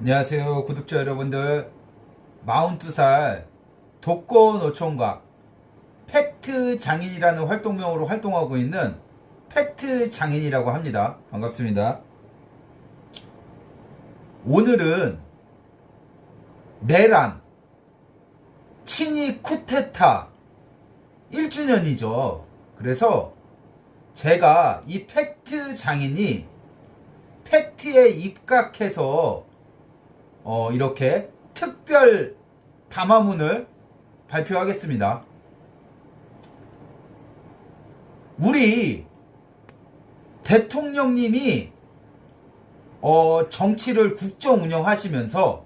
안녕하세요 구독자 여러분들. 42살 독거노총각 팩트 장인이라는 활동명으로 활동하고 있는 팩트 장인이라고 합니다. 반갑습니다. 오늘은 내란 친이 쿠데타 1주년이죠. 그래서 제가 이 팩트 장인이 팩트에 입각해서 어, 이렇게 특별 담화문을 발표하겠습니다. 우리 대통령님이 어, 정치를 국정 운영하시면서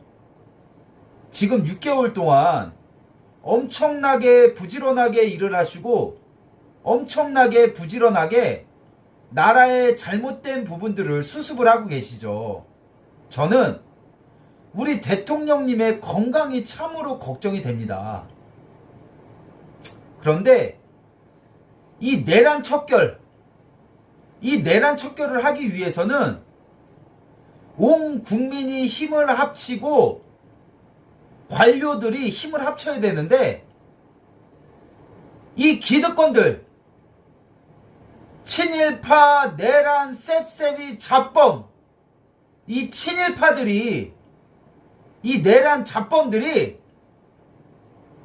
지금 6개월 동안 엄청나게 부지런하게 일을 하시고 엄청나게 부지런하게 나라의 잘못된 부분들을 수습을 하고 계시죠. 저는 우리 대통령님의 건강이 참으로 걱정이 됩니다. 그런데 이 내란 척결, 이 내란 척결을 하기 위해서는 온 국민이 힘을 합치고 관료들이 힘을 합쳐야 되는데 이 기득권들 친일파 내란 셉셉이 잡범 이 친일파들이 이 내란 잡범들이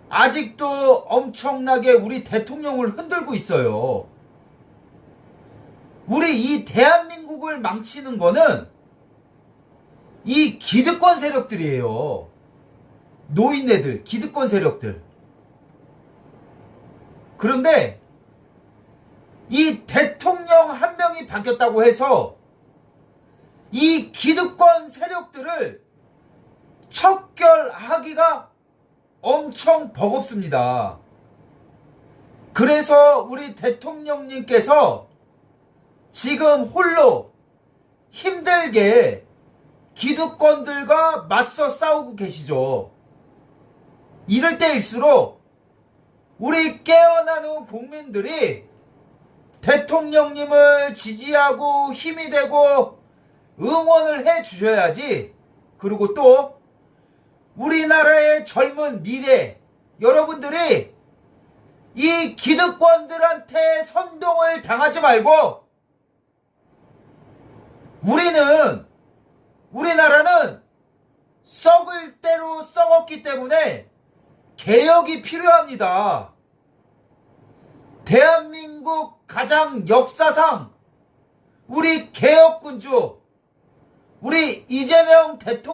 아직도 엄청나게 우리 대통령을 흔들고 있어요. 우리 이 대한민국을 망치는 거는 이 기득권 세력들이에요. 노인네들, 기득권 세력들. 그런데 이 대통령 한 명이 바뀌었다고 해서 이 기득권 세력들을 척결하기가 엄청 버겁습니다. 그래서 우리 대통령님께서 지금 홀로 힘들게 기득권들과 맞서 싸우고 계시죠. 이럴 때일수록 우리 깨어나는 국민들이 대통령님을 지지하고 힘이 되고 응원을 해 주셔야지. 그리고 또 우리나라의 젊은 미래 여러분들이 이 기득권들한테 선동을 당하지 말고 우리는 우리나라는 썩을 대로 썩었기 때문에 개혁이 필요합니다. 대한민국 가장 역사상 우리 개혁군주 우리 이재명 대통령